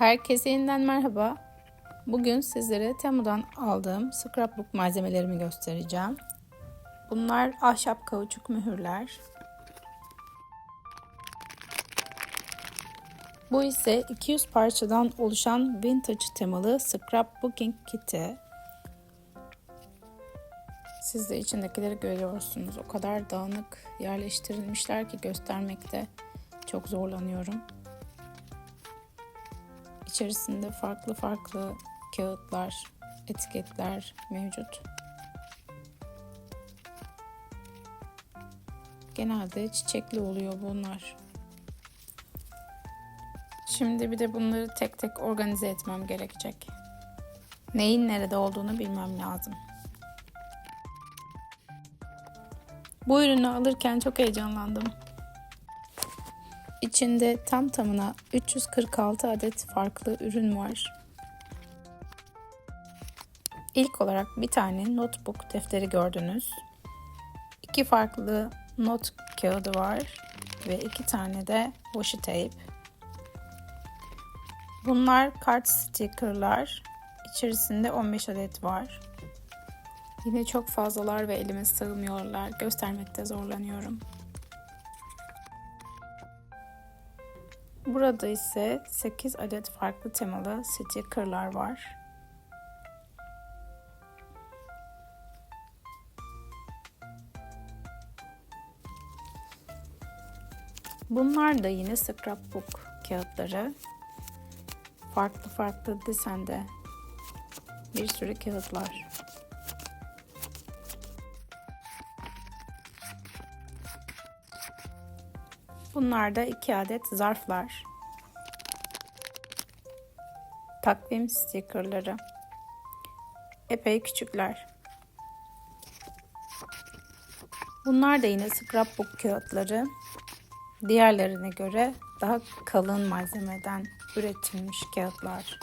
Herkese yeniden merhaba. Bugün sizlere Temu'dan aldığım scrapbook malzemelerimi göstereceğim. Bunlar ahşap kauçuk mühürler. Bu ise 200 parçadan oluşan vintage temalı scrapbooking kiti. Siz de içindekileri görüyorsunuz. O kadar dağınık yerleştirilmişler ki göstermekte çok zorlanıyorum. İçerisinde farklı farklı kağıtlar, etiketler mevcut. Genelde çiçekli oluyor bunlar. Şimdi bir de bunları tek tek organize etmem gerekecek. Neyin nerede olduğunu bilmem lazım. Bu ürünü alırken çok heyecanlandım. İçinde tam tamına 346 adet farklı ürün var. İlk olarak bir tane notebook defteri gördünüz. İki farklı not kağıdı var ve iki tane de washi tape. Bunlar kart stickerlar. İçerisinde 15 adet var. Yine çok fazlalar ve elime sığmıyorlar. Göstermekte zorlanıyorum. Burada ise 8 adet farklı temalı stickerlar var. Bunlar da yine scrapbook kağıtları. Farklı farklı desende bir sürü kağıtlar. Bunlar da iki adet zarflar. Takvim stikerleri. Epey küçükler. Bunlar da yine scrapbook kağıtları. Diğerlerine göre daha kalın malzemeden üretilmiş kağıtlar.